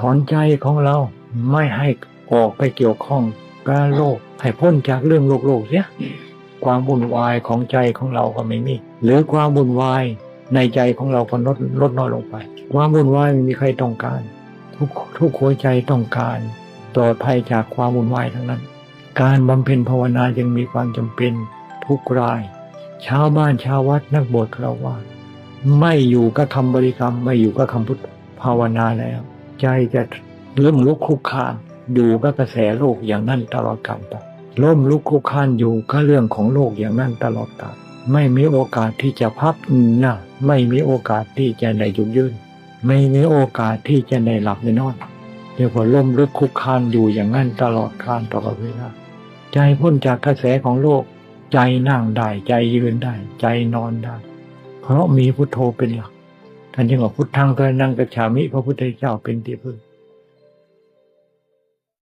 ถอนใจของเราไม่ให้ออกไปเกี่ยวข้องกับโลก ให้พ้นจากเรื่องโลกโลกเสียความวุ่นวายของใจของเราก็ไม่มี หรือความวุ่นวายในใจของเราก็ลดลดน้อยลงไป ความวุ่นวายไม่มีใครต้องการ ทุกทุกหัวใจต้องการปลอดภัยจากความวุ่นวายทั้งนั้น การบำเพ็ญภาวนายังมีความจำเป็นทุกรายชาวบ้านชาววัดนักบวชเราว่า ไม่อยู่กับคำบริกรรมไม่อยู่กับคำพุทธภาวนาแล้ว ใจจะเริ่มลุกคลุกคานอยู่กับกระแสโลกอย่างนั้นตลอดกาลไปล้มลุกคลุกคานอยู่กับเรื่องของโลกอย่างนั้นตลอดกาลไม่มีโอกาสที่จะพักนะไม่มีโอกาสที่จะได้หยุดยืนไม่มีโอกาสที่จะได้หลับได้นอนเรียว่าล้มลุกคลุกคานอยู่อย่างนั้นตลอดกาลตลอดเวลาใจพ้นจากกระแสของโลก ใจนั่งได้ใจยืนได้ ใจนอนได้ เพราะมีพุทโธเป็นหลัก ท่านยังบอกพุทธังก็นั่งกระฉามิพระพุทธเจ้าเป็นที่พึ่ง